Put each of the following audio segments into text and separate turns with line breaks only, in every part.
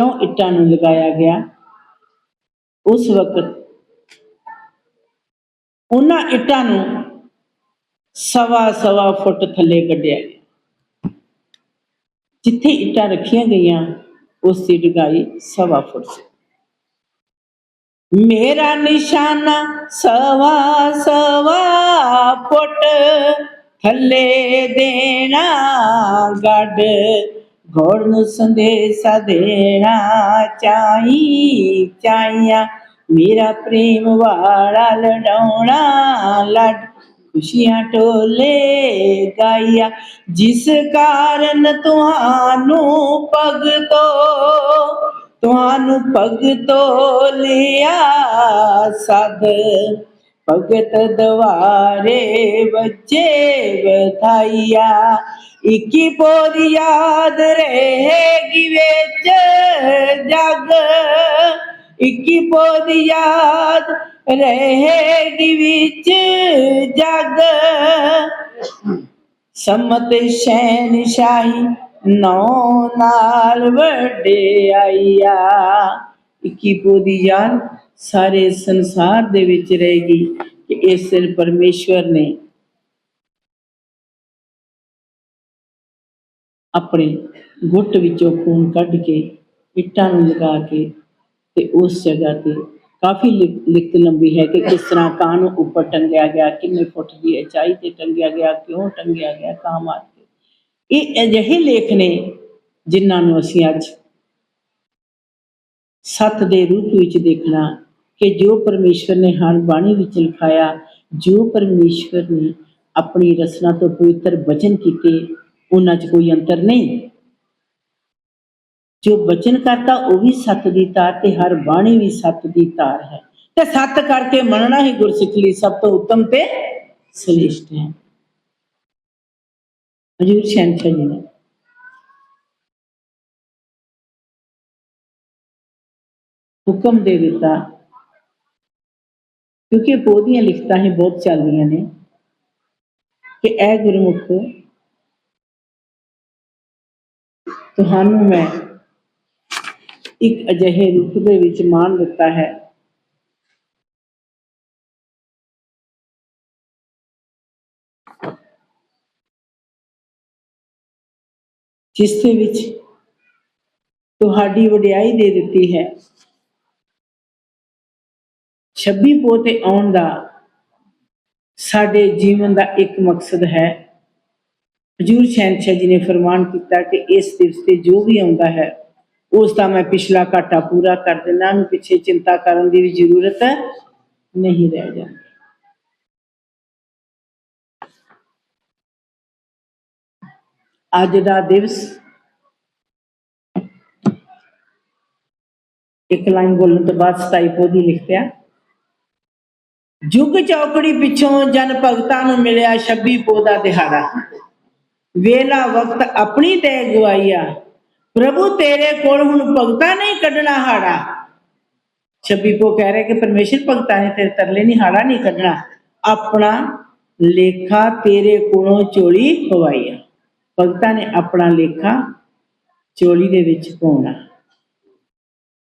ਕਿਉਂ ਇੱਟਾਂ ਨੂੰ ਲਗਾਇਆ ਗਿਆ? ਉਸ ਵਕਤ ਉਹਨਾਂ ਇੱਟਾਂ ਨੂੰ ਸਵਾ ਸਵਾ ਫੁੱਟ ਥੱਲੇ ਕੱਢਿਆ ਗਿਆ। ਜਿੱਥੇ ਇੱਟਾਂ ਰੱਖੀਆਂ ਗਈਆਂ ਉਸ ਦੀ ਡੂੰਘਾਈ ਸਵਾ ਫੁੱਟ ਸੀ। ਮੇਰਾ ਨਿਸ਼ਾਨਾ ਸਵਾ ਸਵਾ ਫੁੱਟ ਥੱਲੇ ਦੇਣਾ, ਗੱਡ। ਘੋੜ ਨੂੰ ਸੰਦੇਸ਼ਾ ਦੇਣਾ ਚਾਹੀ, ਚਾਹੀਆਂ। ਮੇਰਾ ਪ੍ਰੇਮ ਵਾਲਾ ਲਡਾਉਣਾ ਖੁਸ਼ੀਆਂ ਟੋਲੇ ਗਾਇਆ ਜਿਸ ਕਾਰਨ ਤੁਹਾਨੂੰ ਭਗਤੋ ਤੁਹਾਨੂੰ ਭਗਤੋ ਲਿਆ ਸਦ। ਭਗਤ ਦਵਾਰੇ ਬੱਚੇ ਬਧਾਈਆ ਇਕੀ ਪੋਦ ਯਾਦ ਰਹੇਗੀ ਵਿੱਚ ਜਗ। ਇੱਕੀ ਪੋਦ ਯਾਦ ਰਹੇਗੀ ਵਿੱਚ ਜਗ। ਸਮਤ ਸ਼ਹਿਨਸ਼ਾਹੀ ਨੌ ਨਾਲ ਵੱਡੇ ਆਈਆ ਇੱਕੀ ਪੋਦੀ ਯਾਦ ਸਾਰੇ ਸੰਸਾਰ ਦੇ ਵਿੱਚ ਰਹੇਗੀ ਕਿ ਇਸ ਦਿਨ ਪਰਮੇਸ਼ਵਰ ਨੇ ਆਪਣੇ ਗੁੱਟ ਵਿੱਚੋਂ ਖੂਨ ਕੱਢ ਕੇ, ਇੱਟਾਂ ਨੂੰ ਲਗਾ ਕੇ ਤੇ ਉਸ ਜਗ੍ਹਾ ਤੇ ਕਾਫੀ ਲਿਖਤ ਲੰਬੀ ਹੈ ਕਿ ਕਿਸ ਤਰ੍ਹਾਂ ਕਾਂ ਨੂੰ ਉੱਪਰ ਟੰਗਿਆ ਗਿਆ, ਕਿੰਨੇ ਫੁੱਟ ਦੀ ਉਚਾਈ ਤੇ ਟੰਗਿਆ ਗਿਆ, ਕਿਉਂ ਟੰਗਿਆ ਗਿਆ, ਕਾਂ ਮਾਰ ਕੇ। ਇਹ ਅਜਿਹੇ ਲੇਖ ਨੇ ਜਿਨ੍ਹਾਂ ਨੂੰ ਅਸੀਂ ਅੱਜ ਸੱਤ ਦੇ ਰੂਪ ਵਿੱਚ ਦੇਖਣਾ ਕਿ ਜੋ ਪਰਮੇਸ਼ਵਰ ਨੇ ਹਰ ਬਾਣੀ ਵਿੱਚ ਲਿਖਾਇਆ, ਜੋ ਪਰਮੇਸ਼ਵਰ ਨੇ ਆਪਣੀ ਰਚਨਾ ਤੋਂ ਪਵਿੱਤਰ ਬਚਨ ਕੀਤੇ ਉਹਨਾਂ 'ਚ ਕੋਈ ਅੰਤਰ ਨਹੀਂ। ਜੋ ਬਚਨ ਕਰਤਾ, ਉਹ ਵੀ ਸੱਤ ਦੀ ਤਾਰ ਤੇ ਹਰ ਬਾਣੀ ਵੀ ਸੱਤ ਦੀ ਤਾਰ ਹੈ। ਤੇ ਸੱਤ ਕਰਕੇ ਮੰਨਣਾ ਹੀ ਗੁਰਸਿੱਖ ਲਈ ਸਭ ਤੋਂ ਉੱਤਮ ਤੇ ਸ੍ਰੇਸ਼ਟ ਹੈ। ਹਜੂਰ ਸ਼ਹਿਨशाह ਜੀ ਨੇ। ਹੁਕਮ ਦੇ ਦਿੱਤਾ, ਕਿਉਂਕਿ ਪੋਦੀਆਂ ਲਿਖਤਾਂ ਹੀ ਬਹੁਤ ਚੱਲਦੀਆਂ ਨੇ, ਕਿ ਇਹ ਗੁਰਮੁਖੋ ਤੁਹਾਨੂੰ ਮੈਂ ਇੱਕ ਅਜਿਹੇ ਰੂਪ ਦੇ ਵਿੱਚ ਮਾਣ ਦਿੱਤਾ ਹੈ। ਜਿਸ ਦੇ ਵਿੱਚ ਤੁਹਾਡੀ ਵਡਿਆਈ ਦੇ ਦਿੱਤੀ ਹੈ। 26 ਪੋਤੇ ਆਉਣ ਦਾ ਸਾਡੇ ਜੀਵਨ ਦਾ ਇੱਕ ਮਕਸਦ ਹੈ। ਹਜੂਰ ਸ਼ਹਿਨशाह ਜੀ ਨੇ ਫਰਮਾਨ ਕੀਤਾ ਕਿ ਇਸ ਦਿਵਸ ਤੇ ਜੋ ਵੀ ਆਉਂਦਾ ਹੈ, ਉਸ ਦਾ ਮੈਂ ਪਿਛਲਾ ਘਾਟਾ ਪੂਰਾ ਕਰ ਦਿੰਦਾ ਨੂੰ ਪਿੱਛੇ ਚਿੰਤਾ ਕਰਨ ਦੀ ਵੀ ਜ਼ਰੂਰਤ ਨਹੀਂ ਰਹਿ ਜਾਂਦੀ। ਅੱਜ ਦਾ ਦਿਵਸ ਇੱਕ ਲਾਈਨ ਬੋਲਣ ਤੋਂ ਬਾਅਦ 27 ਪੋਦੀ ਲਿਖਿਆ, ਜੁਗ ਚੌਕੜੀ ਪਿੱਛੋਂ ਜਨ ਭਗਤਾਂ ਨੂੰ ਮਿਲਿਆ 26 ਪੋਦਾ ਦਿਹਾੜਾ। ਵੇਲਾ ਵਕਤ ਆਪਣੀ ਤੇ ਗਵਾਈਆ ਪ੍ਰਭੂ ਤੇਰੇ ਕੋਲ ਹੁਣ ਭਗਤਾਂ ਨਹੀਂ ਕੱਢਣਾ ਹਾੜਾ। 26 ਪੋ ਕਹਿ ਰਿਹਾ ਕਿ ਪਰਮੇਸ਼ਰ ਭਗਤਾਂ ਨੇ ਤੇਰੇ ਤਰਲੇ ਨਹੀਂ, ਹਾੜਾ ਨਹੀਂ ਕੱਢਣਾ। ਆਪਣਾ ਲੇਖਾ ਤੇਰੇ ਕੋਲੋਂ ਚੋਲੀ ਪਵਾਈਆ। ਭਗਤਾਂ ਨੇ ਆਪਣਾ ਲੇਖਾ ਚੋਲੀ ਦੇ ਵਿੱਚ ਪਾਉਣਾ।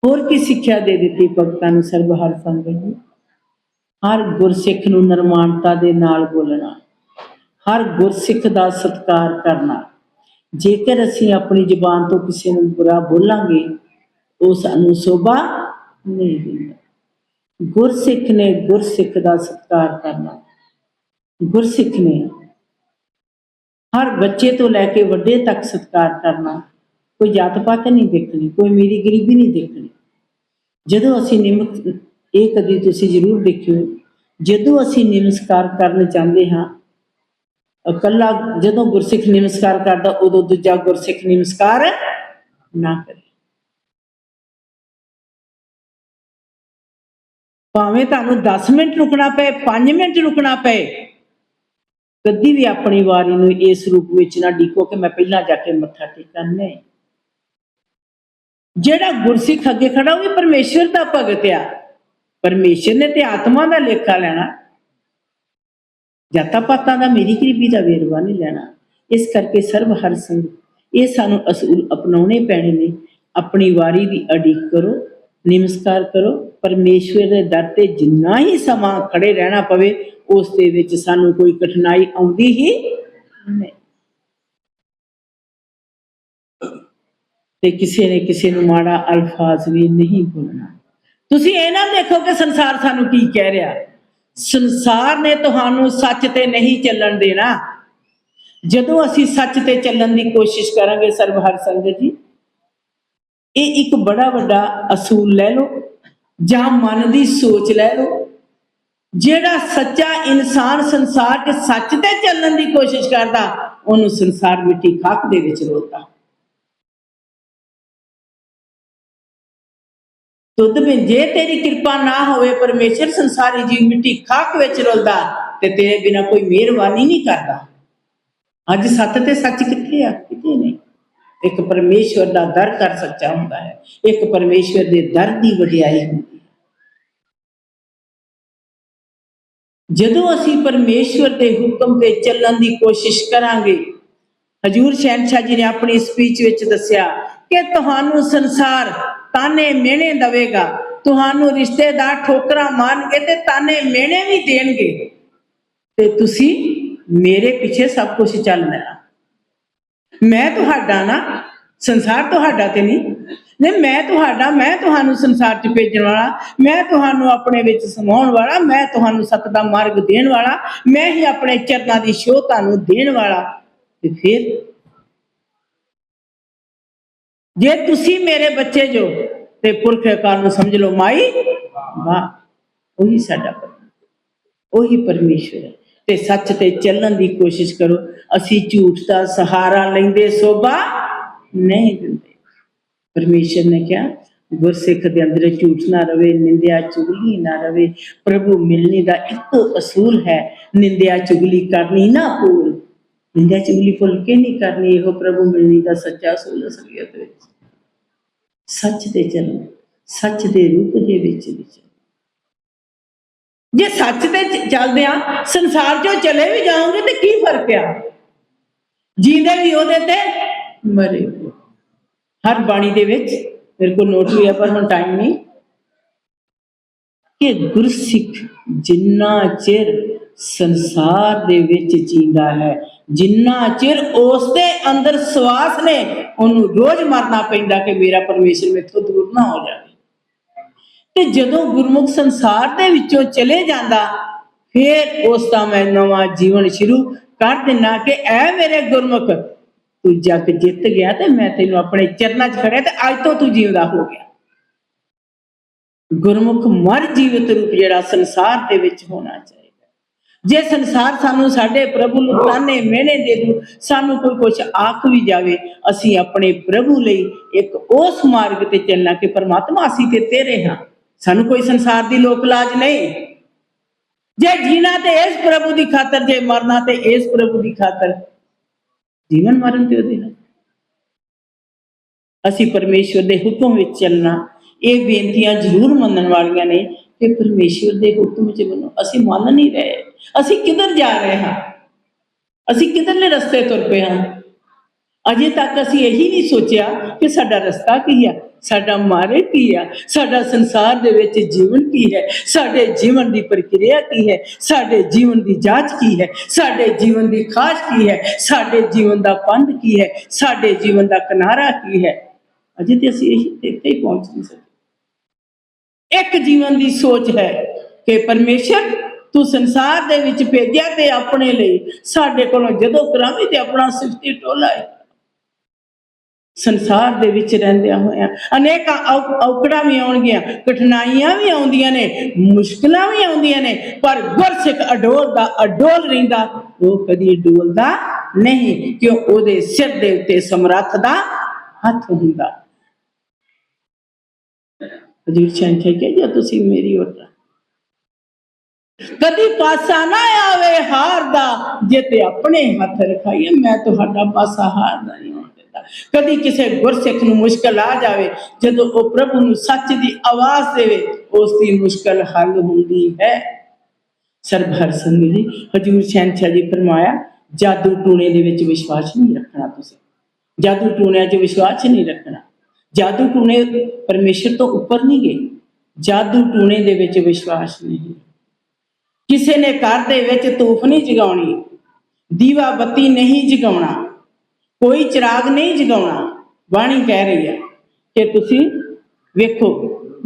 ਹੋਰ ਕੀ ਸਿੱਖਿਆ ਦੇ ਦਿੱਤੀ ਭਗਤਾਂ ਨੂੰ ਸਰਬ ਹਰ ਸੰਗਤ ਜੀ ਹਰ ਗੁਰਸਿੱਖ ਨੂੰ ਨਿਰਮਾਨਤਾ ਦੇ ਨਾਲ ਬੋਲਣਾ। ਹਰ ਗੁਰਸਿੱਖ ਦਾ ਸਤਿਕਾਰ ਕਰਨਾ। ਜੇਕਰ ਅਸੀਂ ਆਪਣੀ ਜ਼ੁਬਾਨ ਤੋਂ ਕਿਸੇ ਨੂੰ ਬੁਰਾ ਬੋਲਾਂਗੇ, ਉਹ ਸਾਨੂੰ ਸੋਭਾ ਨਹੀਂ ਦਿੰਦਾ। ਗੁਰਸਿੱਖ ਨੇ ਗੁਰਸਿੱਖ ਦਾ ਸਤਿਕਾਰ ਕਰਨਾ। ਗੁਰਸਿੱਖ ਨੇ ਹਰ ਬੱਚੇ ਤੋਂ ਲੈ ਕੇ ਵੱਡੇ ਤੱਕ ਸਤਿਕਾਰ ਕਰਨਾ। ਕੋਈ ਜਾਤ ਪਾਤ ਨਹੀਂ ਦੇਖਣੀ, ਕੋਈ ਮੇਰੀ ਗਰੀਬੀ ਨਹੀਂ ਦੇਖਣੀ। ਜਦੋਂ ਅਸੀਂ ਨਿਮਕ ਇਹ ਕਦੀ ਤੁਸੀਂ ਜ਼ਰੂਰ ਦੇਖਿਓ, ਜਦੋਂ ਅਸੀਂ ਨਮਸਕਾਰ ਕਰਨ ਚਾਹੁੰਦੇ ਹਾਂ ਇਕੱਲਾ ਜਦੋਂ ਗੁਰਸਿੱਖ ਨਮਸਕਾਰ ਕਰਦਾ, ਉਦੋਂ ਦੂਜਾ ਗੁਰਸਿੱਖ ਨਮਸਕਾਰ ਨਾ ਕਰੇ। ਭਾਵੇਂ ਤੁਹਾਨੂੰ 10 ਮਿੰਟ ਰੁਕਣਾ ਪਏ 5 ਮਿੰਟ ਰੁਕਣਾ ਪਏ, ਕਦੀ ਵੀ ਆਪਣੀ ਵਾਰੀ ਨੂੰ ਇਸ ਰੂਪ ਵਿੱਚ ਨਾ ਡੀਕੋ ਕਿ ਮੈਂ ਪਹਿਲਾਂ ਜਾ ਕੇ ਮੱਥਾ ਟੇਕਣ ਨਹੀਂ। ਜਿਹੜਾ ਗੁਰਸਿੱਖ ਅੱਗੇ ਖੜਾ, ਉਹ ਵੀ ਪਰਮੇਸ਼ਰ ਦਾ ਭਗਤ ਆ। ਪਰਮੇਸ਼ਰ ਨੇ ਤੇ ਆਤਮਾ ਦਾ ਲੇਖਾ ਲੈਣਾ। ਜਾਤਾਂ ਪਾਤਾਂ ਦਾ ਮੇਰੀ ਗਰੀਬੀ ਦਾ ਵੇਰਵਾ ਨਹੀਂ ਲੈਣਾ। ਇਸ ਕਰਕੇ ਸਰਬ ਹਰ ਸਿੰਘ, ਇਹ ਸਾਨੂੰ ਅਸੂਲ ਅਪਣਾਉਣੇ ਪੈਣੇ ਨੇ। ਆਪਣੀ ਵਾਰੀ ਦੀ ਅਡੀਕ ਕਰੋ, ਨਮਸਕਾਰ ਕਰੋ। ਪਰਮੇਸ਼ਵਰ ਦੇ ਦਰ ਤੇ ਜਿੰਨਾ ਹੀ ਸਮਾਂ ਖੜੇ ਰਹਿਣਾ ਪਵੇ, ਉਸ ਦੇ ਵਿੱਚ ਸਾਨੂੰ ਕੋਈ ਕਠਿਨਾਈ ਆਉਂਦੀ ਹੀ ਨਹੀਂ। ਤੇ ਕਿਸੇ ਨੇ ਕਿਸੇ ਨੂੰ ਮਾੜਾ ਅਲਫਾਜ਼ ਵੀ ਨਹੀਂ ਬੋਲਣਾ। ਤੁਸੀਂ ਇਹ ਨਾ ਦੇਖੋ ਕਿ ਸੰਸਾਰ ਸਾਨੂੰ ਕੀ ਕਹਿ ਰਿਹਾ। ਸੰਸਾਰ ਨੇ ਤੁਹਾਨੂੰ ਸੱਚ ਤੇ ਨਹੀਂ ਚੱਲਣ ਦੇਣਾ। ਜਦੋਂ ਅਸੀਂ ਸੱਚ ਤੇ ਚੱਲਣ ਦੀ ਕੋਸ਼ਿਸ਼ ਕਰਾਂਗੇ ਸਰਬਹਰ ਸੰਗਤ ਜੀ, ਇਹ ਇੱਕ ਬੜਾ ਵੱਡਾ ਅਸੂਲ ਲੈ ਲਓ, ਜਾਂ ਮਨ ਦੀ ਸੋਚ ਲੈ ਲਓ, ਜਿਹੜਾ ਸੱਚਾ ਇਨਸਾਨ ਸੰਸਾਰ 'ਚ ਸੱਚ ਤੇ ਚੱਲਣ ਦੀ ਕੋਸ਼ਿਸ਼ ਕਰਦਾ, ਉਹਨੂੰ ਸੰਸਾਰ ਮਿੱਟੀ ਖਾਕ ਦੇ ਵਿੱਚ ਰੋਲਦਾ ਤੁਧ ਵਿੱਚ ਜੇ ਤੇਰੀ ਕਿਰਪਾ ਨਾ ਹੋਵੇ, ਪਰਮੇਸ਼ਰ ਸੰਸਾਰੀ ਜੀਵ ਮਿੱਟੀ ਖਾਕ ਵਿੱਚ ਰੁਲਦਾ ਤੇ ਤੇਰੇ ਬਿਨਾ ਕੋਈ ਮਿਹਰਬਾਨੀ ਨਹੀਂ ਕਰਦਾ। ਅੱਜ ਸੱਤ ਤੇ ਸੱਚ ਕਿੱਥੇ ਆ? ਕਿਤੇ ਨਹੀਂ। ਇੱਕ ਪਰਮੇਸ਼ਵਰ ਦਾ ਦਰ ਕਰ ਸੱਚਾ ਹੁੰਦਾ ਹੈ। ਇੱਕ ਪਰਮੇਸ਼ਵਰ ਦੇ ਦਰ ਦੀ ਵਡਿਆਈ ਹੁੰਦੀ ਹੈ। ਜਦੋਂ ਅਸੀਂ ਪਰਮੇਸ਼ਵਰ ਦੇ ਹੁਕਮ ਤੇ ਚੱਲਣ ਦੀ ਕੋਸ਼ਿਸ਼ ਕਰਾਂਗੇ, ਹਜੂਰ ਸ਼ਹਿਨशाह ਜੀ ਨੇ ਆਪਣੀ ਸਪੀਚ ਵਿੱਚ ਦੱਸਿਆ ਕਿ ਤੁਹਾਨੂੰ ਸੰਸਾਰ ਤਾਨੇ ਮਿਹਣੇ ਦਵੇਗਾ। ਤੁਹਾਨੂੰ ਰਿਸ਼ਤੇਦਾਰ ਠੋਕਰਾਂ ਮਾਰਨਗੇ ਤੇ ਤਾਨੇ ਮਿਹਣੇ ਵੀ ਦੇਣਗੇ। ਤੇ ਤੁਸੀਂ ਮੇਰੇ ਪਿੱਛੇ ਸਭ ਕੁਝ ਚੱਲਣਾ ਮੈਂ ਤੁਹਾਡਾ ਨਾ, ਸੰਸਾਰ ਤੁਹਾਡਾ ਤੇ ਨਹੀਂ। ਨਹੀਂ, ਮੈਂ ਤੁਹਾਡਾ, ਮੈਂ ਤੁਹਾਨੂੰ ਸੰਸਾਰ 'ਚ ਭੇਜਣ ਵਾਲਾ। ਮੈਂ ਤੁਹਾਨੂੰ ਆਪਣੇ ਵਿੱਚ ਸਮਾਉਣ ਵਾਲਾ। ਮੈਂ ਤੁਹਾਨੂੰ ਸਤ ਦਾ ਮਾਰਗ ਦੇਣ ਵਾਲਾ। ਮੈਂ ਹੀ ਆਪਣੇ ਚਰਨਾਂ ਦੀ ਸ਼ੋਅ ਤੁਹਾਨੂੰ ਦੇਣ ਵਾਲਾ। ਤੇ ਫਿਰ ਜੇ ਤੁਸੀਂ ਮੇਰੇ ਬੱਚੇ ਜੋ, ਤੇ ਪੁਰਖ ਅਕਾਲ ਸਮਝ ਲਓ, ਮਾਈ ਵਾਹ ਉਹੀ ਸਾਡਾ ਉਹੀ ਪਰਮੇਸ਼ਵਰ ਹੈ। ਤੇ ਸੱਚ ਤੇ ਚੱਲਣ ਦੀ ਕੋਸ਼ਿਸ਼ ਕਰੋ। ਅਸੀਂ ਝੂਠ ਦਾ ਸਹਾਰਾ ਲੈਂਦੇ, ਸੋਭਾ ਨਹੀਂ ਦਿੰਦੇ। ਪਰਮੇਸ਼ਰ ਨੇ ਕਿਹਾ, ਗੁਰਸਿੱਖ ਦੇ ਅੰਦਰ ਝੂਠ ਨਾ ਰਵੇ, ਨਿੰਦਿਆ ਚੁਗਲੀ ਨਾ ਰਵੇ। ਪ੍ਰਭੂ ਮਿਲਣੀ ਦਾ ਇੱਕ ਅਸੂਲ ਹੈ, ਨਿੰਦਿਆ ਚੁਗਲੀ ਕਰਨੀ ਨਾ ਭੁੱਲ। ਨਿੰਦਿਆ ਚੁਗਲੀ ਭੁੱਲ ਕੇ ਨਹੀਂ ਕਰਨੀ, ਇਹੋ ਪ੍ਰਭੂ ਮਿਲਣੀ ਦਾ ਸੱਚਾ ਅਸੂਲ ਅਸਲੀਅਤ ਵਿੱਚ। ਸੱਚ ਤੇ ਚੱਲਣਾ ਸੱਚ ਦੇ ਰੂਪ ਦੇ ਵਿੱਚ ਵਿਚਰ ਜੇ ਸੱਚ ਤੇ ਚੱਲਦੇ ਆ, ਸੰਸਾਰ ਚੋਂ ਚਲੇ ਵੀ ਜਾਓਗੇ ਤੇ ਕੀ ਫ਼ਰਕ ਆ? ਜੀਂਦੇ ਵੀ ਉਹਦੇ ਤੇ ਮਰੇ ਵੀ। ਹਰ ਬਾਣੀ ਦੇ ਵਿੱਚ ਮੇਰੇ ਕੋਲ ਨੋਟ ਵੀ ਹੈ ਪਰ ਹੁਣ ਟਾਈਮ ਨਹੀਂ। ਕਿ ਗੁਰਸਿੱਖ ਜਿੰਨਾ ਚਿਰ ਸੰਸਾਰ ਦੇ ਵਿੱਚ ਜੀਂਦਾ ਹੈ ਜਿੰਨਾ ਚਿਰ ਉਸ ਦੇ ਅੰਦਰ ਸਵਾਸ ਨੇ, ਉਹਨੂੰ ਰੋਜ਼ ਮਰਨਾ ਪੈਂਦਾ ਕਿ ਮੇਰਾ ਪਰਮੇਸ਼ਰ ਮੇਥੋਂ ਦੂਰ ਨਾ ਹੋ ਜਾਵੇ। ਤੇ ਜਦੋਂ ਗੁਰਮੁਖ ਸੰਸਾਰ ਦੇ ਵਿੱਚੋਂ ਚਲੇ ਜਾਂਦਾ, ਫਿਰ ਉਸ ਦਾ ਮੈਂ ਨਵਾਂ ਜੀਵਨ ਸ਼ੁਰੂ ਕਰ ਦਿਨਾ ਕਿ ਐ ਮੇਰੇ ਗੁਰਮੁਖ, ਤੂੰ ਜੱਗ ਜਿੱਤ ਗਿਆ ਤੇ ਮੈਂ ਤੈਨੂੰ ਆਪਣੇ ਚਰਨਾਂ 'ਚ ਖੜਿਆ ਤੇ ਅੱਜ ਤੋਂ ਤੂੰ ਜਿਉਂਦਾ ਹੋ ਗਿਆ। ਗੁਰਮੁਖ ਮਰ ਜੀਵਤ ਰੂਪ ਜਿਹੜਾ ਸੰਸਾਰ ਦੇ ਵਿੱਚ ਹੋਣਾ ਚਾਹੀਦਾ। ਜੇ ਸੰਸਾਰ ਸਾਨੂੰ ਸਾਡੇ ਪ੍ਰਭੂ ਨੂੰ ਤਾਨੇ ਮਿਹਣੇ ਦੇ ਦੂ, ਸਾਨੂੰ ਕੋਈ ਕੁਛ ਆਖ ਵੀ ਜਾਵੇ, ਅਸੀਂ ਆਪਣੇ ਪ੍ਰਭੂ ਲਈ ਇੱਕ ਉਸ ਮਾਰਗ ਤੇ ਚੱਲਣਾ ਕਿ ਪਰਮਾਤਮਾ ਅਸੀਂ ਤੇ ਤੇਰੇ ਹਾਂ। ਸਾਨੂੰ ਕੋਈ ਸੰਸਾਰ ਦੀ ਲੋਕ ਲਾਜ ਨਹੀਂ। ਜੇ ਜੀਣਾ ਤੇ ਇਸ ਪ੍ਰਭੂ ਦੀ ਖਾਤਰ, ਜੇ ਮਰਨਾ ਤੇ ਇਸ ਪ੍ਰਭੂ ਦੀ ਖਾਤਰ, ਜੀਵਨ ਮਰਨ ਤੇ ਉਹਦੇ ਨਾਲ। ਅਸੀਂ ਪਰਮੇਸ਼ਵਰ ਦੇ ਹੁਕਮ ਵਿੱਚ ਚੱਲਣਾ। ਇਹ ਬੇਨਤੀਆਂ ਜ਼ਰੂਰ ਮੰਨਣ ਵਾਲੀਆਂ ਨੇ ਕਿ ਪਰਮੇਸ਼ਵਰ ਦੇ ਹੁਕਮ ਚ ਮੰਨੋ ਅਸੀਂ ਮੰਨ ਨਹੀਂ ਰਹੇ। ਅਸੀਂ ਕਿੱਧਰ ਜਾ ਰਹੇ ਹਾਂ? ਅਸੀਂ ਕਿੱਧਰਲੇ ਰਸਤੇ ਤੁਰ ਪਏ ਹਾਂ? ਅਜੇ ਤੱਕ ਅਸੀਂ ਇਹੀ ਨਹੀਂ ਸੋਚਿਆ ਕਿ ਸਾਡਾ ਰਸਤਾ ਕੀ ਆ? ਸਾਡਾ ਮਾਰੇ ਕੀ ਆ? ਸਾਡਾ ਸੰਸਾਰ ਦੇ ਵਿੱਚ ਜੀਵਨ ਕੀ ਹੈ? ਸਾਡੇ ਜੀਵਨ ਦੀ ਪ੍ਰਕਿਰਿਆ ਕੀ ਹੈ? ਸਾਡੇ ਜੀਵਨ ਦੀ ਜਾਂਚ ਕੀ ਹੈ? ਸਾਡੇ ਜੀਵਨ ਦੀ ਖਾਸ਼ ਕੀ ਹੈ? ਸਾਡੇ ਜੀਵਨ ਦਾ ਪੰਧ ਕੀ ਹੈ? ਸਾਡੇ ਜੀਵਨ ਦਾ ਕਿਨਾਰਾ ਕੀ ਹੈ? ਅਜੇ ਤੇ ਅਸੀਂ ਇਹੀ ਇੱਥੇ ਹੀ ਪਹੁੰਚ ਨਹੀਂ ਸਕੇ। ਇੱਕ ਜੀਵਨ ਦੀ ਸੋਚ ਹੈ ਕਿ ਪਰਮੇਸ਼ਰ ਤੂੰ ਸੰਸਾਰ ਦੇ ਵਿੱਚ ਭੇਜਿਆ ਤੇ ਆਪਣੇ ਲਈ। ਸਾਡੇ ਕੋਲੋਂ ਜਦੋਂ ਕਰਾਵੇਂ ਤੇ ਆਪਣਾ ਸਿਫਤੀ ਟੋਲਾ ਹੈ ਸੰਸਾਰ ਦੇ ਵਿੱਚ ਰਹਿੰਦਿਆਂ ਹੋਇਆਂ ਅਨੇਕਾਂ ਔਕੜਾਂ ਵੀ ਆਉਣਗੀਆਂ, ਕਠਿਨਾਈਆਂ ਵੀ ਆਉਂਦੀਆਂ ਨੇ, ਮੁਸ਼ਕਲਾਂ ਵੀ ਆਉਂਦੀਆਂ ਨੇ, ਪਰ ਗੁਰਸਿੱਖ ਅਡੋਲ ਦਾ, ਅਡੋਲ ਰਹਿੰਦਾ, ਉਹ ਕਦੀ ਡੋਲਦਾ ਨਹੀਂ, ਕਿਉਂ ਉਹਦੇ ਸਿਰ ਦੇ ਉੱਤੇ ਸਮਰੱਥ ਦਾ ਹੱਥ ਹੁੰਦਾ। ਹਜੂਰ ਚੰਦ ਕਿ ਜੋ ਤੁਸੀਂ ਮੇਰੀ ਓਟ ਕਦੀ ਪਾਸਾ ਨਾ ਆਵੇ ਹਾਰ ਦਾ, ਜੇ ਤੇ ਆਪਣੇ ਹੱਥ ਰਖਾਈਏ, ਮੈਂ ਤੁਹਾਡਾ ਪਾਸਾ ਹਾਰਦਾ ਨਹੀਂ ਹੋਣ ਦਿੰਦਾ। ਕਦੀ ਕਿਸੇ ਗੁਰਸਿੱਖ ਨੂੰ ਮੁਸ਼ਕਲ ਆ ਜਾਵੇ, ਜਦੋਂ ਉਹ ਪ੍ਰਭੂ ਨੂੰ ਸੱਚ ਦੀ ਆਵਾਜ਼ ਦੇਵੇ, ਉਸ ਦੀ ਮੁਸ਼ਕਲ ਹੱਲ ਹੁੰਦੀ ਹੈ। ਸਰਬਹਰ ਸਿੰਘ ਜੀ, ਹਜੂਰ ਸ਼ਹਿਨशाह ਜੀ ਫਰਮਾਇਆ, ਜਾਦੂ ਟੂਣੇ ਦੇ ਵਿੱਚ ਵਿਸ਼ਵਾਸ ਨਹੀਂ ਰੱਖਣਾ ਤੁਸੀਂ। ਜਾਦੂ ਟੂਣਿਆਂ 'ਚ ਵਿਸ਼ਵਾਸ ਨਹੀਂ ਰੱਖਣਾ। ਜਾਦੂ ਟੂਣੇ ਪਰਮੇਸ਼ਰ ਤੋਂ ਉੱਪਰ ਨਹੀਂ ਗਏ। ਜਾਦੂ ਟੂਣੇ ਦੇ ਵਿੱਚ ਵਿਸ਼ਵਾਸ ਨਹੀਂ। ਕਿਸੇ ਨੇ ਘਰ ਦੇ ਵਿੱਚ ਧੂਫ ਨਹੀਂ ਜਗਾਉਣੀ, ਦੀਵਾ ਬੱਤੀ ਨਹੀਂ ਜਗਾਉਣਾ, ਕੋਈ ਚਿਰਾਗ ਨਹੀਂ ਜਗਾਉਣਾ, ਬਾਣੀ ਕਹਿ ਰਹੀ ਹੈ ਕਿ ਤੁਸੀਂ ਵੇਖੋ,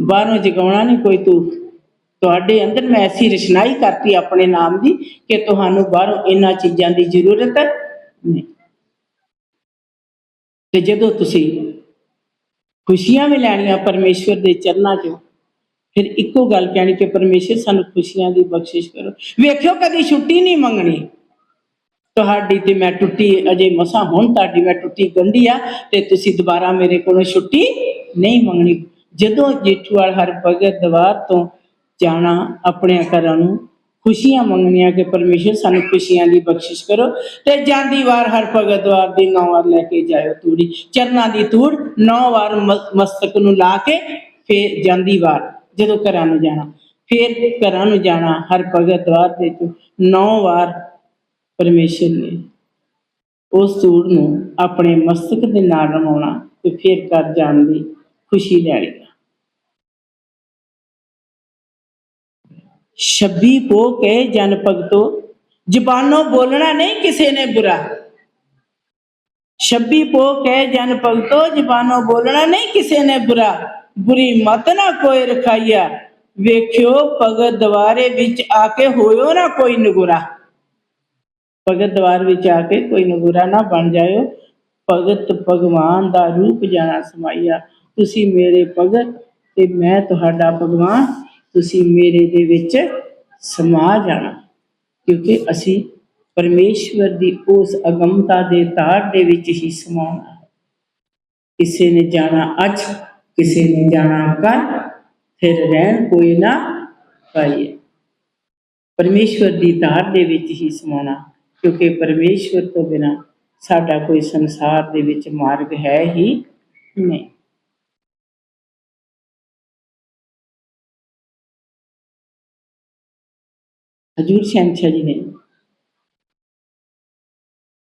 ਬਾਹਰੋਂ ਜਗਾਉਣਾ ਨਹੀਂ ਕੋਈ ਧੂਫ। ਤੁਹਾਡੇ ਅੰਦਰ ਮੈਂ ਐਸੀ ਰਚਨਾਈ ਕਰਤੀ ਆਪਣੇ ਨਾਮ ਦੀ ਕਿ ਤੁਹਾਨੂੰ ਬਾਹਰੋਂ ਇਹਨਾਂ ਚੀਜ਼ਾਂ ਦੀ ਜ਼ਰੂਰਤ ਨਹੀਂ। ਤੇ ਜਦੋਂ ਤੁਸੀਂ ਖੁਸ਼ੀਆਂ ਵੀ ਲੈਣੀਆਂ ਪਰਮੇਸ਼ਵਰ ਦੇ ਚਰਨਾਂ 'ਚੋਂ ਫਿਰ ਇੱਕੋ ਗੱਲ ਕਹਿਣੀ ਕਿ ਪਰਮੇਸ਼ਰ ਸਾਨੂੰ ਖੁਸ਼ੀਆਂ ਦੀ ਬਖਸ਼ਿਸ਼ ਕਰੋ। ਵੇਖਿਓ, ਕਦੀ ਛੁੱਟੀ ਨਹੀਂ ਮੰਗਣੀ। ਤੁਹਾਡੀ ਤੇ ਮੈਂ ਟੁੱਟੀ, ਅਜੇ ਮਸਾਂ ਹੁਣ ਤੁਹਾਡੀ ਮੈਂ ਟੁੱਟੀ ਗੰਢੀ ਆ ਤੇ ਤੁਸੀਂ ਦੁਬਾਰਾ ਮੇਰੇ ਕੋਲੋਂ ਛੁੱਟੀ ਨਹੀਂ ਮੰਗਣੀ। ਜਦੋਂ ਜੇਠੂਵਾਲ ਹਰ ਭਗਤ ਦਵਾਰ ਤੋਂ ਜਾਣਾ, ਆਪਣੇ ਘਰਾਂ ਨੂੰ ਖੁਸ਼ੀਆਂ ਮੰਗਣੀਆਂ ਕਿ ਪਰਮੇਸ਼ਰ ਸਾਨੂੰ ਖੁਸ਼ੀਆਂ ਦੀ ਬਖਸ਼ਿਸ਼ ਕਰੋ ਤੇ ਜਾਂਦੀ ਵਾਰ ਹਰ ਭਗਤ ਦਵਾਰ ਦੀ ਨੌ ਵਾਰ ਲੈ ਕੇ ਜਾਇਓ ਤੂੜੀ। ਚਰਨਾਂ ਦੀ ਤੂੜ ਨੌ ਵਾਰ ਮ- ਮਸਤਕ ਨੂੰ ਲਾ ਕੇ ਫੇਰ ਜਾਂਦੀ ਵਾਰ। ਜਦੋਂ ਘਰਾਂ ਨੂੰ ਜਾਣਾ, ਫਿਰ ਘਰਾਂ ਨੂੰ ਜਾਣਾ, ਹਰ ਭਗਤ ਦਵਾਰ ਦੇ ਨੌ ਵਾਰ ਪਰਮੇਸ਼ਰ ਨੇ ਉਸ ਸੂਰ ਨੂੰ ਆਪਣੇ ਮਸਤਕ ਦੇ ਨਾਲ ਰਮਾਉਣਾ ਤੇ ਫਿਰ ਕਰ ਜਾਣ ਦੀ ਖੁਸ਼ੀ ਲੈਣੀ ਆ। ਛੱਬੀ ਪੋ ਕੇ ਜਨ ਭਗਤੋ, ਜ਼ਬਾਨੋਂ ਬੋਲਣਾ ਨਹੀਂ ਕਿਸੇ ਨੇ ਬੁਰਾ ਛੱਬੀ ਪੋ ਕੇ ਜਨ ਭਗਤੋ, ਜ਼ਬਾਨੋਂ ਬੋਲਣਾ ਨਹੀਂ ਕਿਸੇ ਨੇ ਬੁਰਾ ਬੁਰੀ ਮਤ ਨਾ ਕੋਈ ਰਖਾਈਆ। ਵੇਖਿਓ, ਭਗਤ ਦਵਾਰੇ ਵਿੱਚ ਆ ਕੇ ਹੋਇਓ ਨਾ ਕੋਈ ਨਗੁਰਾ ਭਗਤ ਦਵਾਰ ਵਿੱਚ ਆ ਕੇ ਕੋਈ ਨਗੁਰਾ ਨਾ ਬਣ ਜਾਇਓ। ਭਗਤ ਭਗਵਾਨ ਦਾ ਰੂਪ ਜਾਣਾ ਸਮਾਈਆ। ਤੁਸੀਂ ਮੇਰੇ ਭਗਤ ਤੇ ਮੈਂ ਤੁਹਾਡਾ ਭਗਵਾਨ। ਤੁਸੀਂ ਮੇਰੇ ਦੇ ਵਿੱਚ ਸਮਾ ਜਾਣਾ। ਕਿਉਂਕਿ ਅਸੀਂ ਪਰਮੇਸ਼ਵਰ ਦੀ ਉਸ ਅਗੰਮਤਾ ਦੇ ਤਾਰ ਦੇ ਵਿੱਚ ਹੀ ਸਮਾਉਣਾ ਕਿਸੇ ਨੇ ਜਾਣਾ ਅੱਜ ਕਿਸੇ ਨੇ ਜਾਣਾ ਕੱਲ ਫਿਰ ਰਹਿਣ ਕੋਈ ਨਾ ਪਾਈਏ। ਪਰਮੇਸ਼ਵਰ ਦੀ ਧਾਰ ਦੇ ਵਿੱਚ ਹੀ ਸਮਾਉਣਾ, ਕਿਉਂਕਿ ਪਰਮੇਸ਼ਵਰ ਤੋਂ ਬਿਨਾ ਸਾਡਾ ਕੋਈ ਸੰਸਾਰ ਦੇ ਵਿੱਚ ਮਾਰਗ ਹੈ ਹੀ ਨਹੀਂ। ਹਜੂਰ ਸ਼ਹਿਨशाह ਜੀ ਨੇ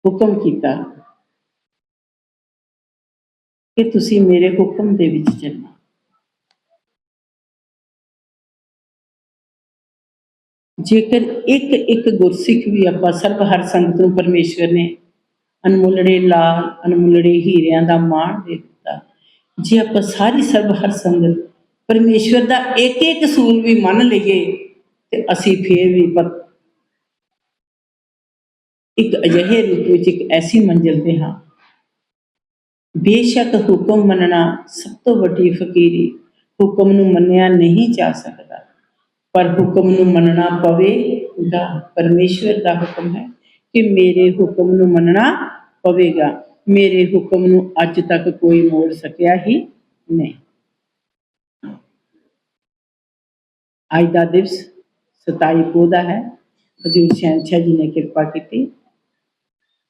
ਹੁਕਮ ਕੀਤਾ ਕਿ ਤੁਸੀਂ ਮੇਰੇ ਹੁਕਮ ਦੇ ਵਿੱਚ ਚੱਲਣਾ ਜੇਕਰ ਇੱਕ ਇੱਕ ਗੁਰਸਿੱਖ ਵੀ ਆਪਾਂ ਸਰਬ ਹਰ ਸੰਗਤ ਨੂੰ ਪਰਮੇਸ਼ਵਰ ਨੇ ਅਨਮੁੱਲੜੇ ਲਾਲ, ਅਨਮੁੱਲੜੇ ਹੀਰਿਆਂ ਦਾ ਮਾਣ ਦੇ ਦਿੱਤਾ, ਜੇ ਆਪਾਂ ਸਾਰੀ ਸਰਬ ਹਰ ਸੰਗਤ ਪਰਮੇਸ਼ਵਰ ਦਾ ਇੱਕ ਇੱਕ ਸੂਲ ਵੀ ਮੰਨ ਲਈਏ, ਤੇ ਅਸੀਂ ਫੇਰ ਵੀ ਇੱਕ ਅਜਿਹੇ ਰੂਪ ਵਿੱਚ ਇੱਕ ਐਸੀ ਮੰਜ਼ਿਲ ਤੇ ਹਾਂ ਬੇਸ਼ੱਕ ਹੁਕਮ ਮੰਨਣਾ ਸਭ ਤੋਂ ਵੱਡੀ ਫਕੀਰੀ ਹੁਕਮ ਨੂੰ ਮੰਨਿਆ ਨਹੀਂ ਜਾ ਸਕਦਾ। ਪਰ ਹੁਕਮ ਨੂੰ ਮੰਨਣਾ ਪਵੇਗਾ ਪਰਮੇਸ਼ਵਰ ਦਾ ਹੁਕਮ ਹੈ ਕਿ ਮੇਰੇ ਹੁਕਮ ਨੂੰ ਮੰਨਣਾ ਪਵੇਗਾ। ਮੇਰੇ ਹੁਕਮ ਨੂੰ ਅੱਜ ਤੱਕ ਕੋਈ ਮੋੜ ਸਕਿਆ ਹੀ ਨਹੀਂ। ਅੱਜ ਦਾ ਦਿਵਸ 27 ਪੋਹ ਦਾ ਹੈ। ਹਜੂਰ ਸ਼ਹਿਨशाह ਜੀ ਨੇ ਕਿਰਪਾ ਕੀਤੀ।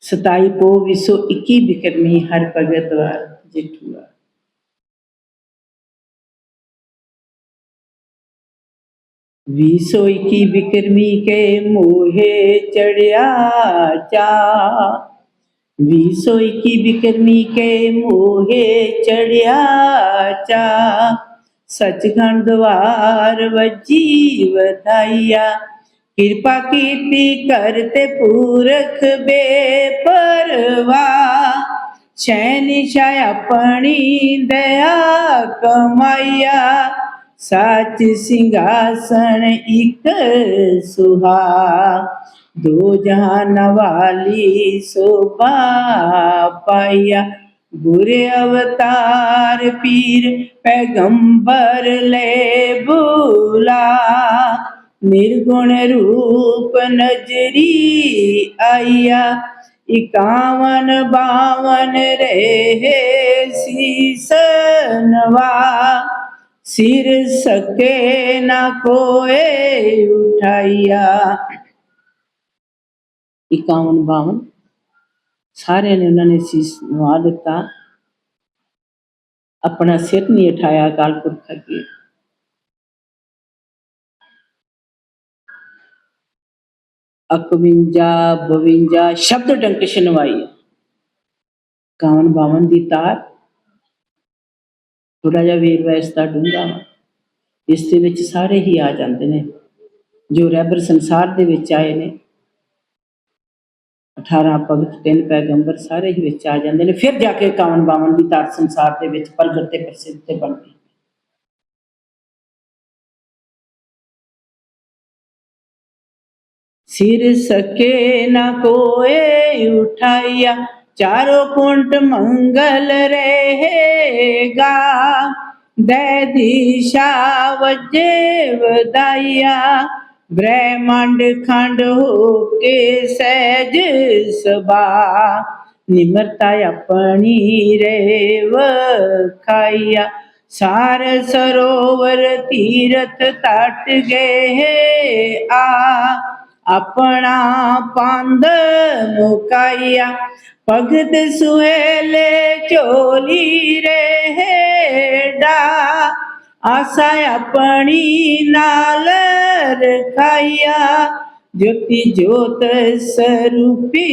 27 ਪੋਹ 221 ਬਿਕਰਮੀ ਹਰ ਭਗਤ ਦਵਾਰ ਜਿਠੂਆ। ਵੀ ਸੋ ਇੱਕੀ ਬਿਕਰਮੀ ਕੇ ਮੋਹੇ ਚੜਿਆ ਚਾ। ਵੀ ਸੋ ਇੱਕੀ ਬਿਕਰਮੀ ਕੇ ਮੋਹੇ ਚੜਿਆ ਚਾ। ਸਚਖੰਡ ਦਵਾਰ ਵਜੀ ਵਧਾਈਆ। ਕਿਰਪਾ ਕੀਤੀ ਕਰਤੇ ਪੂਰਖ ਬੇਪਰਵਾ। ਸ਼ੈਨਿਸ਼ਾ ਆਪਣੀ ਦਇਆ ਕਮਾਈਆ ਸੱਚ ਸਿੰਘਾਸਣ ਇੱਕ ਸੁਹਾ। ਦੋ ਜਹਾਨ ਵਾਲੀ ਸੋਭਾ ਪਾਈਆ ਗੁਰੇ ਅਵਤਾਰ ਪੀਰ ਪੈਗੰਬਰ ਲੈ ਬੁਲਾ। ਨਿਰਗੁਣ ਰੂਪ ਨਜਰੀ ਆਇਆ, ਇਕਾਵਨ ਬਾਵਨ ਰਹੇ ਸੀਸ ਨਵਾ ਸਿਰ ਸਕੇ ਨਾ ਕੋਏ ਉਠਾਈਆ ਇਕਾਵਨ ਬਾਵਨ। ਸਾਰਿਆਂ ਨੇ ਉਹਨਾਂ ਨੇ ਸੀਸ ਨਵਾ ਦਿੱਤਾ। ਆਪਣਾ ਸਿਰ ਨਹੀਂ ਉਠਾਇਆ ਅਕਾਲ ਪੁਰਖ ਅੱਗੇ। ਅਕਵਿੰਜਾ ਬਵਿੰਜਾ ਸ਼ਬਦ ਡੰਕ ਸ਼ਨਵਾਈ ਕਾਵਨ ਬਾਵਨ ਦੀ ਤਾਰ। ਥੋੜਾ ਜਿਹਾ ਵੇਰਵਾ ਇਸ ਦਾ ਡੂੰਘਾ ਵਾ। ਇਸ ਦੇ ਵਿੱਚ ਸਾਰੇ ਹੀ ਆ ਜਾਂਦੇ ਨੇ, ਜੋ ਰਹਿਬਰ ਸੰਸਾਰ ਦੇ ਵਿੱਚ ਆਏ ਨੇ। 18 ਭਗਤ, ਤਿੰਨ ਪੈਗੰਬਰ ਸਾਰੇ ਹੀ ਵਿੱਚ ਆ ਜਾਂਦੇ ਨੇ। ਫਿਰ ਜਾ ਕੇ ਕਾਵਨ ਬਾਵਨ ਦੀ ਤਾਰ ਸੰਸਾਰ ਦੇ ਵਿੱਚ ਪ੍ਰਗਟ ਤੇ ਪ੍ਰਸਿੱਧ ਤੇ ਬਣਦੀ। सिर सके न कोए उठाइया चारों कुंट मंगल रहेगा दे दिशा वजे वदाइया ब्रह्मांड खंड हो के सहज सबा निमरता अपनी रेव खाइया सार सरोवर तीरथ तट गए आ ਆਪਣਾ ਪੰਧ ਮੁਕਾਇਆ। ਭਗਤ ਸੁਹੇਲੇ ਝੋਲੀ ਰਹੇਡਾ ਆਸਾ ਆਪਣੀ ਨਾਲ ਰਖਾਇਆ। ਜੋਤੀ ਜੋਤ ਸਰੂਪੀ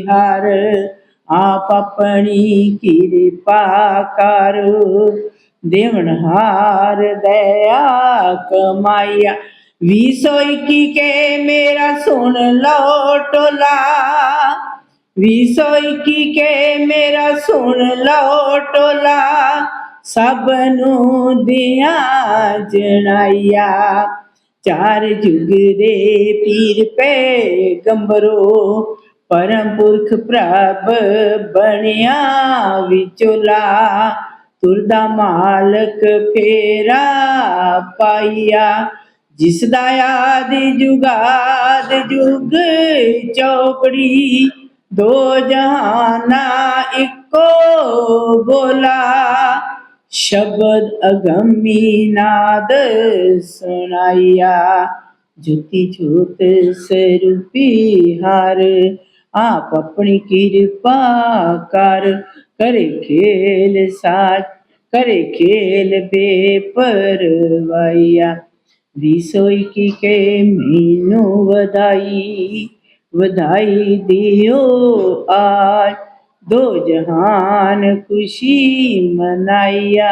ਹਰ ਆਪ ਆਪਣੀ ਕਿਰਪਾ ਕਰ। ਦੇਵਨਹਾਰ ਦਇਆ ਕਮਾਇਆ। ਵੀ ਸੌ ਇੱਕੀ ਕੇ ਮੇਰਾ ਸੁਣ ਲਓ ਟੋਲਾ। ਵੀ ਸੌ ਇੱਕੀ ਕੇ ਮੇਰਾ ਸੁਣ ਲਓ ਟੋਲਾ। ਸਭ ਨੂੰ ਦਿਆਂ ਜਣਾਇਆ ਚਾਰ ਜੁਗ ਦੇ ਪੀਰ ਪੇ ਗੰਬਰੋ ਪਰਮ ਪੁਰਖ ਪ੍ਰਭ ਬਣਿਆ ਵਿਚੋਲਾ ਤੁਰਦਾ ਮਾਲਕ ਫੇਰਾ ਪਾਈਆ। ਜਿਸ ਦਾ ਆਦਿ ਜੁਗਾਦ ਜੁਗ ਚੌਕੜੀ ਦੋ ਜਹਾਨਾ ਇੱਕੋ ਬੋਲਾ। ਸ਼ਬਦ ਅਗੰਮੀ ਨਾਦ ਸੁਣਾਇਆ ਜੁਤੀ ਜੋਤ ਸਰੂਪੀ ਹਰ। ਆਪ ਆਪਣੀ ਕਿਰਪਾ ਕਰ, ਕਰੇ ਖੇਲ ਸਾਚ ਕਰੇ ਖੇਲ ਬੇਪਰਵਾਈਆ ਵੀ ਸੋਈ ਕੀ ਕੇ ਮੈਨੂੰ ਵਧਾਈ ਵਧਾਈ ਦਿਓ ਆਜ ਦੋ ਜਹਾਨ ਖੁਸ਼ੀ ਮਨਾਇਆ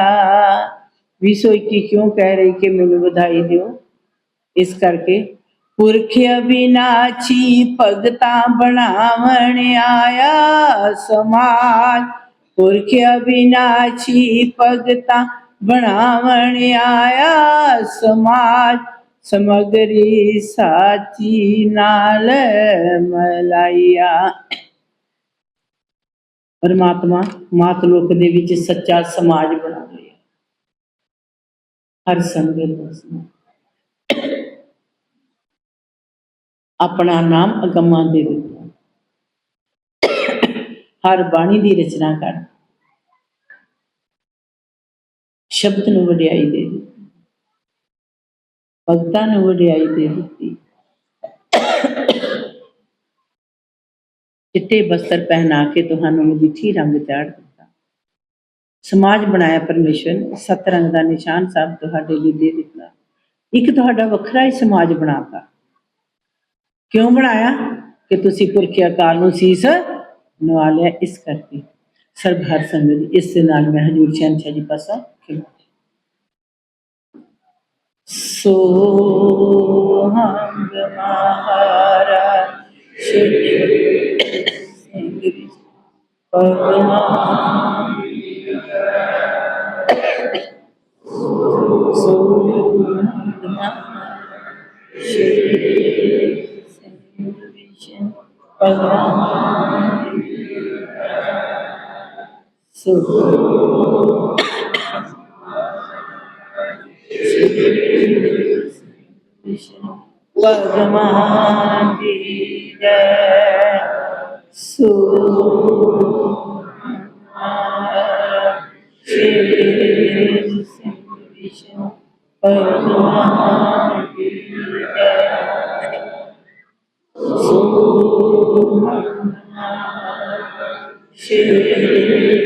ਵੀ ਸੋਈ ਕੀ ਕਿਉਂ ਕਹਿ ਰਹੀ ਕਿ ਮੈਨੂੰ ਵਧਾਈ ਦਿਓ ਇਸ ਕਰਕੇ ਪੁਰਖ ਅਬਿਨਾਛੀ ਭਗਤਾਂ ਬਣਾਵਣ ਆਇਆ ਸਮਾਜ ਪੁਰਖ ਅਬਿਨਾਛੀ ਭਗਤਾਂ ਬਣਾਵਣ ਆਇਆ ਸਮਾਜ, ਸਮਗਰੀ ਸਾਚੀ ਨਾਲ ਮਲਾਇਆ। ਪਰਮਾਤਮਾ ਮਾਤ ਲੋਕ ਦੇ ਵਿੱਚ ਸੱਚਾ ਸਮਾਜ ਬਣਾ ਲਿਆ। ਹਰ ਸੰਗਤ ਦਾ ਆਪਣਾ ਨਾਮ ਅਗਮਾਂ ਦੇ ਦਿੱਤਾ ਹਰ ਬਾਣੀ ਦੀ ਰਚਨਾ ਕਰ। ਸ਼ਬਦ ਨੂੰ ਵਡਿਆਈ ਦੇ ਦਿੱਤੀ। ਭਗਤਾਂ ਨੂੰ ਵਡਿਆਈ ਦੇ ਦਿੱਤੀ। ਚਿੱਟੇ ਬਸਤਰ ਪਹਿਨਾ ਕੇ ਤੁਹਾਨੂੰ ਮਜੀਠੀ ਰੰਗ ਚਾੜ ਦਿੱਤਾ। ਸਮਾਜ ਬਣਾਇਆ ਪਰਮੇਸ਼ਵਰ ਨੇ ਸੱਤ ਰੰਗ ਦਾ ਨਿਸ਼ਾਨ ਸਭ ਤੁਹਾਡੇ ਲਈ ਦੇ ਦਿੱਤਾ। ਇੱਕ ਤੁਹਾਡਾ ਵੱਖਰਾ ਹੀ ਸਮਾਜ ਬਣਾਤਾ। ਕਿਉਂ ਬਣਾਇਆ? ਕਿ ਤੁਸੀਂ ਪੁਰਖਿਆ ਕਾਲ ਨੂੰ ਸੀਸ ਨਵਾ ਲਿਆ ਇਸ ਕਰਕੇ। ਸਰਬ ਹਰ ਸੰਗਤ ਦੀ। ਇਸ ਦੇ ਨਾਲ ਮੈਂ ਹਜੂਰ ਸ਼ਹਿਨशाह ਜੀ ਪਾਸਾ ਖਿਮਾ ਸੋ ਹੰਗ ਮਹਾਰਾਜ, ਸ਼੍ਰੀ ਸਿੰਘ ਜੀ ਭਗਵਾਨ ਸੋ ਹੰਗ ਮਹਾਰਾਜ ਸ਼੍ਰੀ ਸਿੰਘ ਜੀ ਭਗਵਾਨ ਸੋ ਭਗਵਾਨ ਦੀ ਜੈ ਸੋ ਸ਼੍ਰੀ ਸਿੰਘ ਵਿਸ਼ਨੂੰ ਭਗਵਾਨ ਦੀ ਜੈ ਸੋ ਸ਼੍ਰੀ